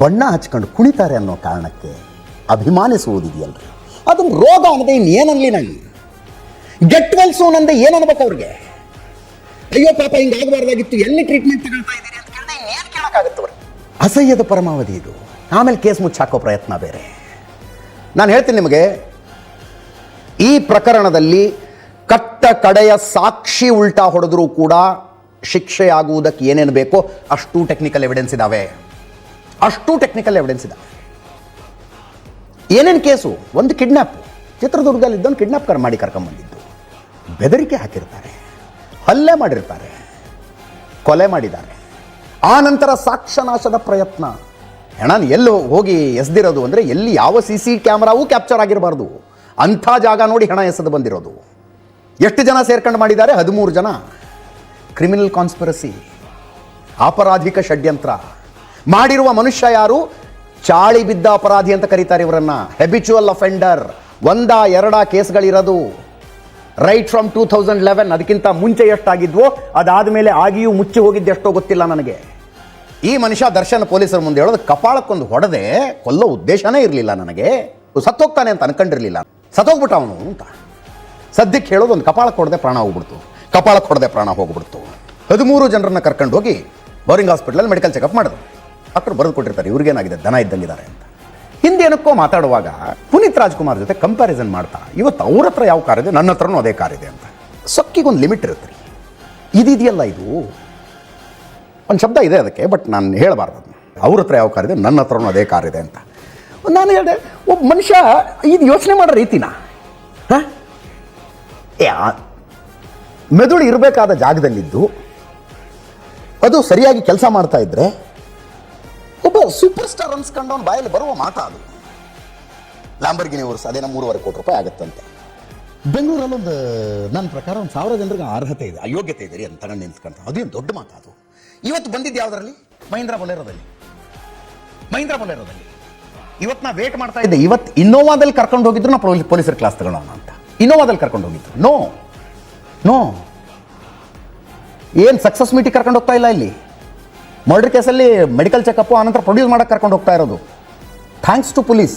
ಬಣ್ಣ ಹಚ್ಕೊಂಡು ಕುಣಿತಾರೆ ಅನ್ನೋ ಕಾರಣಕ್ಕೆ ಅಭಿಮಾನಿಸುವುದಿದೆಯಲ್ರಿ? ಅದು ರೋಗ ಅನ್ನದೆ ಇನ್ನೇನನ್ಲಿ ನಂಗೆ? ಗೆಟ್ ವೆಲ್ ಸೂನ್ ಅಂದೆ ಏನು ಅನ್ಬೇಕು ಅವ್ರಿಗೆ? ಅಯ್ಯೋ ಪಾಪ, ಹಿಂಗಾಗಬಾರ್ದಾಗಿತ್ತು, ಎಲ್ಲಿ ಟ್ರೀಟ್ಮೆಂಟ್ ತಗೊಳ್ತಾ ಇದ್ದೀರಿ ಅಂತ ಕೇಳಿದ್ರೆ ಏನು ಕೇಳೋಕ್ಕಾಗುತ್ತೆ ಅವ್ರಿಗೆ ಅಸಹ್ಯದ ಪರಮಾವಧಿ ಇದು. ಆಮೇಲೆ ಕೇಸ್ ಮುಚ್ಚಾಕೋ ಪ್ರಯತ್ನ ಬೇರೆ. ನಾನು ಹೇಳ್ತೀನಿ ನಿಮಗೆ, ಈ ಪ್ರಕರಣದಲ್ಲಿ ಕಟ್ಟ ಕಡೆಯ ಸಾಕ್ಷಿ ಉಲ್ಟಾ ಹೊಡೆದರೂ ಕೂಡ ಶಿಕ್ಷೆ ಆಗುವುದಕ್ಕೆ ಏನೇನು ಬೇಕೋ ಅಷ್ಟು ಟೆಕ್ನಿಕಲ್ ಎವಿಡೆನ್ಸ್ ಇದ್ದಾವೆ ಅಷ್ಟು ಟೆಕ್ನಿಕಲ್ ಎವಿಡೆನ್ಸ್ ಇದೆ. ಏನೇನು ಕೇಸು? ಒಂದು ಕಿಡ್ನಾಪ್ ಚಿತ್ರದುರ್ಗದಲ್ಲಿ ಇದ್ದೊಂದು ಕಿಡ್ನಾಪ್ ಕರ್ ಮಾಡಿ ಕರ್ಕೊಂಬಂದಿದ್ದು. ಬೆದರಿಕೆ ಹಾಕಿರ್ತಾರೆ. ಹಲ್ಲೆ ಮಾಡಿರ್ತಾರೆ. ಕೊಲೆ ಮಾಡಿದ್ದಾರೆ. ಆ ನಂತರ ಸಾಕ್ಷ್ಯನಾಶದ ಪ್ರಯತ್ನ. ಹೆಣ, ಎಲ್ಲಿ ಹೋಗಿ ಎಸ್ದಿರೋದು ಅಂದರೆ ಎಲ್ಲಿ ಯಾವ ಸಿ ಸಿ ಕ್ಯಾಮ್ರಾವೂ ಕ್ಯಾಪ್ಚರ್ ಆಗಿರಬಾರ್ದು. ಅಂಥ ಜಾಗ ನೋಡಿ ಹೆಣ ಎಸೆದು ಬಂದಿರೋದು. ಎಷ್ಟು ಜನ ಸೇರ್ಕೊಂಡು ಮಾಡಿದ್ದಾರೆ? ಹದಿಮೂರು ಜನ. ಕ್ರಿಮಿನಲ್ ಕಾನ್ಸ್ಪಿರಸಿ ಅಪರಾಧಿಕ ಷಡ್ಯಂತ್ರ. ಮಾಡಿರುವ ಮನುಷ್ಯ ಯಾರು? ಚಾಳಿ ಬಿದ್ದ ಅಪರಾಧಿ ಅಂತ ಕರೀತಾರೆ ಇವರನ್ನ. ಹೆಬಿಚುವಲ್ ಅಫೆಂಡರ್ ಒಂದ ಎರಡ ಕೇಸ್ಗಳಿರೋದು. Right from two thousand eleven ಅದಕ್ಕಿಂತ ಮುಂಚೆ ಎಷ್ಟಾಗಿದ್ವೋ, ಅದಾದಮೇಲೆ ಆಗಿಯೂ ಮುಚ್ಚಿ ಹೋಗಿದ್ದು ಎಷ್ಟೋ ಗೊತ್ತಿಲ್ಲ ನನಗೆ. ಈ ಮನುಷ್ಯ ದರ್ಶನ್ ಪೊಲೀಸರ ಮುಂದೆ ಹೇಳೋದು ಕಪಾಳಕ್ಕೊಂದು ಹೊಡೆದೆ ಕೊಲ್ಲೋ ಉದ್ದೇಶನೇ ಇರಲಿಲ್ಲ ನನಗೆ. ಸತ್ತೋಗ್ತಾನೆ ಅಂತ ಅನ್ಕೊಂಡಿರಲಿಲ್ಲ. ಸತ್ತೋಗ್ಬಿಟ್ಟ ಅವನು ಅಂತ. ಸದ್ಯಕ್ಕೆ ಹೇಳೋದು ಒಂದು ಕಪಾಳಕ್ಕೆ ಹೊಡೆದೆ ಪ್ರಾಣ ಹೋಗ್ಬಿಡ್ತು. ಕಪಾಳಕ್ಕೆ ಹೊಡೆದೆ ಪ್ರಾಣ ಹೋಗ್ಬಿಡ್ತು. ಹದಿಮೂರು ಜನರನ್ನ ಕರ್ಕೊಂಡು ಹೋಗಿ ಬೋರಿಂಗ್ ಹಾಸ್ಪಿಟಲಲ್ಲಿ ಮೆಡಿಕಲ್ ಚೆಕಪ್ ಮಾಡಿದ್ರು. ಡಾಕ್ಟರ್ ಬರೆದು ಕೊಟ್ಟಿರ್ತಾರೆ ಇವ್ರಿಗೇನಾಗಿದೆ ದನ ಇದ್ದಂಗಿದ್ದಾರೆ ಅಂತ. ಹಿಂದೇನಕ್ಕೋ ಮಾತಾಡುವಾಗ ಪುನೀತ್ ರಾಜ್ಕುಮಾರ್ ಜೊತೆ ಕಂಪ್ಯಾರಿಸನ್ ಮಾಡ್ತಾ, ಇವತ್ತು ಅವ್ರ ಹತ್ರ ಯಾವ ಕಾರ್ ಇದೆ? ನನ್ನ ಹತ್ರನೂ ಅದೇ ಕಾರ್ ಇದೆ ಅಂತ. ಸೊಕ್ಕಿಗೊಂದು ಲಿಮಿಟ್ ಇರುತ್ತೆ ರೀ ಇದಿದೆಯಲ್ಲ ಇದು? ಒಂದು ಶಬ್ದ ಇದೆ ಅದಕ್ಕೆ ಬಟ್ ನಾನು ಹೇಳಬಾರ್ದು ಅವ್ರ ಹತ್ರ ಯಾವ ಕಾರ್ ಇದೆ? ನನ್ನ ಹತ್ರನೂ ಅದೇ ಕಾರ್ ಇದೆ ಅಂತ. ನಾನು ಹೇಳಿದೆ, ಒಬ್ಬ ಮನುಷ್ಯ ಇದು ಯೋಚನೆ ಮಾಡೋ ರೀತಿನ? ಏ ಮೆದುಳು ಇರಬೇಕಾದ ಜಾಗದಲ್ಲಿದ್ದು, ಅದು ಸರಿಯಾಗಿ ಕೆಲಸ ಮಾಡ್ತಾ ಇದ್ರೆ ಒಬ್ಬ ಸೂಪರ್ ಸ್ಟಾರ್ ಅನ್ಸ್ಕೊಂಡು ಅವ್ನ ಬಾಯಲ್ಲಿ ಬರುವ ಮಾತ ಅದು. ಲ್ಯಾಂಬರ್ಗಿನಿ ಅವರು ಅದೇನೋ ಮೂರುವರೆ ಕೋಟಿ ರೂಪಾಯಿ ಆಗುತ್ತಂತೆ. ಬೆಂಗಳೂರಲ್ಲೊಂದು ನನ್ನ ಪ್ರಕಾರ ಒಂದು ಸಾವಿರ ಜನರಿಗೆ ಅರ್ಹತೆ ಇದೆ, ಅಯೋಗ್ಯತೆ ಇದೆ ರೀ ಅಂತ ತಗೊಂಡು ನಿಂತ್ಕೊಂತ ಅದೇನು ದೊಡ್ಡ ಮಾತು ಅದು. ಇವತ್ತು ಬಂದಿದ್ದು ಯಾವುದರಲ್ಲಿ? ಮಹೀಂದ್ರ ಬೊಲೆರೋದಲ್ಲಿ. ಮಹೀಂದ್ರ ಬೊಲೆರೋದಲ್ಲಿ. ಇವತ್ತು ನಾ ವೇಟ್ ಮಾಡ್ತಾ ಇದ್ದೆ. ಇವತ್ತು ಇನ್ನೋವಾದಲ್ಲಿ ಕರ್ಕೊಂಡು ಹೋಗಿದ್ರು ನಾ ಪೊಲೀಸ್ ಪೊಲೀಸರ ಕ್ಲಾಸ್ ತಗೊಳ್ಳೋಣ ಅಂತ. ಇನ್ನೋವಾದಲ್ಲಿ ಕರ್ಕೊಂಡು ಹೋಗಿದ್ರು. ನೋ ನೋ ಏನು ಸಕ್ಸಸ್ ಮೀಟಿಗೆ ಕರ್ಕೊಂಡು ಹೋಗ್ತಾ ಇಲ್ಲ ಇಲ್ಲಿ? ಮರ್ಡರ್ ಕೇಸಲ್ಲಿ ಮೆಡಿಕಲ್ ಚೆಕಪ್ಪು ಆನಂತರ ಪ್ರೊಡ್ಯೂಸ್ ಮಾಡಕ್ಕೆ ಕರ್ಕೊಂಡು ಹೋಗ್ತಾ ಇರೋದು. Thanks to police